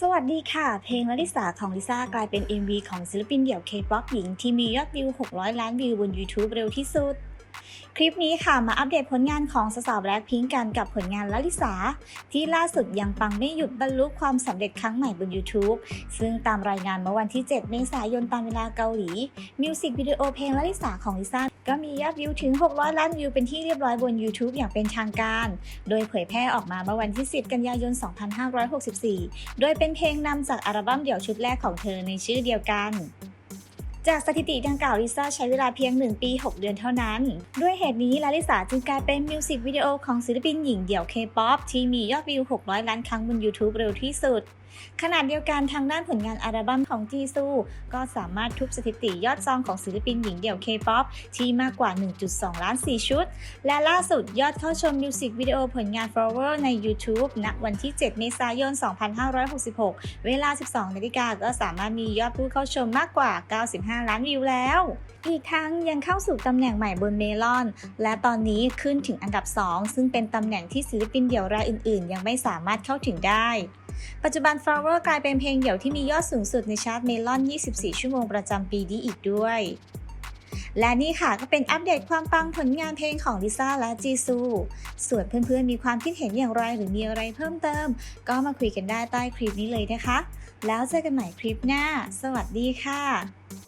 สวัสดีค่ะ เพลงลลิสาของลิซ่ากลายเป็น MV ของศิลปินเดี่ยว K-POP หญิงที่มียอดวิว 600 ล้านวิวบน YouTube เร็วที่สุด คลิปนี้ค่ะมาอัปเดตผลงานของสาวแบล็คพิงกันกับผลงานลลิสา ที่ล่าสุดยังปังไม่หยุดบรรลุความสำเร็จครั้งใหม่บน YouTube ซึ่งตามรายงานเมื่อวันที่ 7 เมษายนตามเวลาเกาหลีมิวสิกวิดีโอเพลงลลิสาของลิซ่า ก็มียอดวิวถึง 600 ล้านวิวเป็นที่เรียบร้อยบน YouTube อย่างเป็นทางการ โดยเผยแพร่ออกมาเมื่อวันที่ 10 กันยายน 2564 โดยเป็นเพลงนำจากอัลบั้มเดี่ยวชุดแรกของเธอในชื่อเดียวกันจากสถิติดังกล่าวลิซ่าใช้เวลาเพียง 1 ปี 6 เดือนเท่านั้น ด้วยเหตุนี้ลาลิสาจึงกลายเป็นมิวสิกวิดีโอของศิลปินหญิงเดี่ยว K-POP ที่มียอดวิว 600 ล้านครั้งบน YouTube เร็วที่สุดขณะเดียวกันทางด้านผลงานอัลบั้มของจีซู ก็สามารถทุบสถิติยอดซองของศิลปินหญิงเดี่ยว K-POP ที่มากกว่า 1.2 ล้าน 4 ชุด และล่าสุดยอดเข้าชมมิวสิกวิดีโอผลงาน Flower ใน YouTube ณวันที่ 7 เมษายน 2566 เวลา 12 นาฬิกาก็สามารถมียอดผู้เข้าชมมากกว่า 95 ล้านวิวแล้ว อีกทั้งยังเข้าสู่ตำแหน่งใหม่บนเมลอน และตอนนี้ขึ้นถึงอันดับ 2 ซึ่งเป็นตำแหน่งที่ศิลปินเดี่ยวรายอื่น ๆ ยังไม่สามารถเข้าถึงได้ ปัจจุบัน Flower กลายเป็นเพลงเดี่ยวที่มียอดสูงสุดในชาร์ตเมลอน 24 ชั่วโมงประจำปีนี้อีกด้วย และนี่ค่ะก็เป็นอัปเดตความปังผลงานเพลงของลิซ่าและจีซู ส่วนเพื่อนๆ มีความคิดเห็นอย่างไรหรือมีอะไรเพิ่มเติม ก็มาคุยกันได้ใต้คลิปนี้เลยนะคะ แล้วเจอกันใหม่คลิปหน้า สวัสดีค่ะ